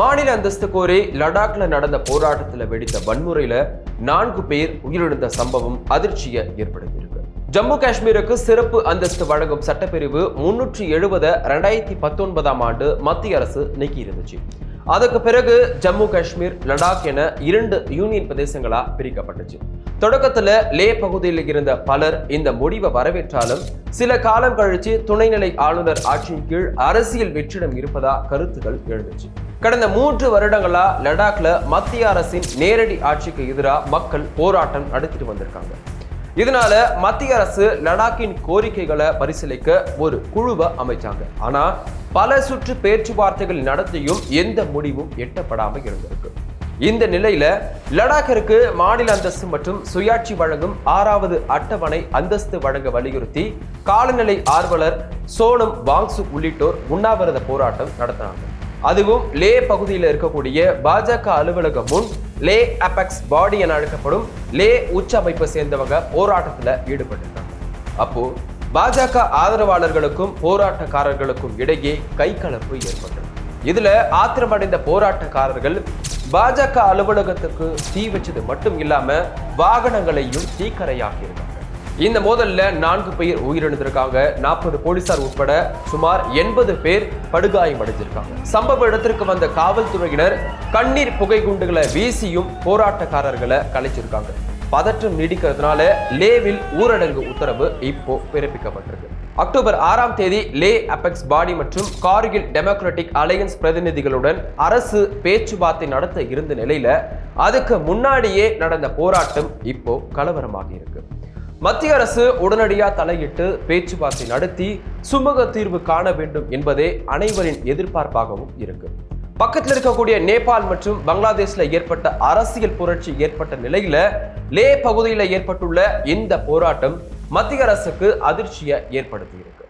மாநில அந்தஸ்து கோரி லடாக்ல நடந்த போராட்டத்தில் வெடித்த வன்முறையில நான்கு பேர் உயிரிழந்த சம்பவம் அதிர்ச்சியை ஏற்படுத்தியிருக்கு. ஜம்மு காஷ்மீருக்கு சிறப்பு அந்தஸ்து வழங்கும் சட்டப்பிரிவு முன்னூற்றி எழுபது ரெண்டாயிரத்தி பத்தொன்பதாம் ஆண்டு மத்திய அரசு நீக்கி இருந்துச்சு அதுக்கு பிறகு ஜம்மு காஷ்மீர் லடாக் என இரண்டு யூனியன் பிரதேசங்களா பிரிக்கப்பட்டுச்சு. தொடக்கத்துல லே பகுதியில் இருந்த பலர் இந்த முடிவை வரவேற்றாலும் சில காலம் கழிச்சு துணைநிலை ஆளுநர் ஆட்சியின் கீழ் அரசியல் வெற்றிடம் இருப்பதா கருத்துகள் எழுந்துச்சு. கடந்த மூன்று வருடங்களா லடாக்ல மத்திய அரசின் நேரடி ஆட்சிக்கு எதிராக மக்கள் போராட்டம் நடத்திட்டு வந்திருக்காங்க. இதனால மத்திய அரசு லடாக்கின் கோரிக்கைகளை பரிசீலிக்க ஒரு குழுவை அமைச்சாங்க. ஆனா பல சுற்று பேச்சுவார்த்தைகள் நடத்தியும் எந்த முடிவும் எட்டப்படாமல் இருந்திருக்கு. இந்த நிலையில லடாக்கிற்கு மாநில அந்தஸ்து மற்றும் சுயாட்சி வழங்கும் ஆறாவது அட்டவணை அந்தஸ்து வழங்க வலியுறுத்தி காலநிலை ஆர்வலர் சோனம் வாங்சு உள்ளிட்டோர் உண்ணாவிரத போராட்டம் நடத்தினாங்க. அதுவும் லே பகுதியில் இருக்கக்கூடிய பாஜக அலுவலகம் முன் லே அபெக்ஸ் பாடி என அழைக்கப்படும் லே உச்ச அமைப்பை சேர்ந்தவங்க போராட்டத்துல ஈடுபட்டிருக்காங்க. அப்போ பாஜக ஆதரவாளர்களுக்கும் போராட்டக்காரர்களுக்கும் இடையே கைகலப்பு ஏற்பட்டது இதுல ஆத்திரமடைந்த போராட்டக்காரர்கள் பாஜக அலுவலகத்துக்கு தீ வச்சது மட்டும் இல்லாம வாகனங்களையும் தீக்கரையாக்கி இருக்காங்க இந்த மோதல்ல நான்கு பேர் உயிரிழந்திருக்காங்க. நாற்பது போலீசார் உட்பட சுமார் எண்பது பேர் படுகாயம் அடைஞ்சிருக்காங்க. சம்பவ இடத்திற்கு வந்த காவல்துறையினர் கண்ணீர் புகை குண்டுகளை வீசியும் போராட்டக்காரர்களை கலைச்சிருக்காங்க. பதற்றம் நீடிக்கிறதுனால லேவில் ஊரடங்கு உத்தரவு இப்போ பிறப்பிக்கப்பட்டிருக்கு. அக்டோபர் ஆறாம் தேதி லே அபெக்ஸ் பாடி மற்றும் கார்கில் டெமோக்ராட்டிக் அலையன்ஸ் பிரதிநிதிகளுடன் அரசு பேச்சுவார்த்தை நடத்த இருந்த நிலையில அதுக்கு முன்னாடியே நடந்த போராட்டம் இப்போ கலவரமாக இருக்கு. மத்திய அரசு உடனடியாக தலையிட்டு பேச்சுவார்த்தை நடத்தி சுமூக தீர்வு காண வேண்டும் என்பதே அனைவரின் எதிர்பார்ப்பாகவும் இருக்கு. பக்கத்தில் இருக்கக்கூடிய நேபாள் மற்றும் பங்களாதேஷ்ல ஏற்பட்ட அரசியல் புரட்சி ஏற்பட்ட நிலையில லே பகுதியில் ஏற்பட்டுள்ள இந்த போராட்டம் மத்திய அரசுக்கு அதிர்ச்சியை ஏற்படுத்தி இருக்கு.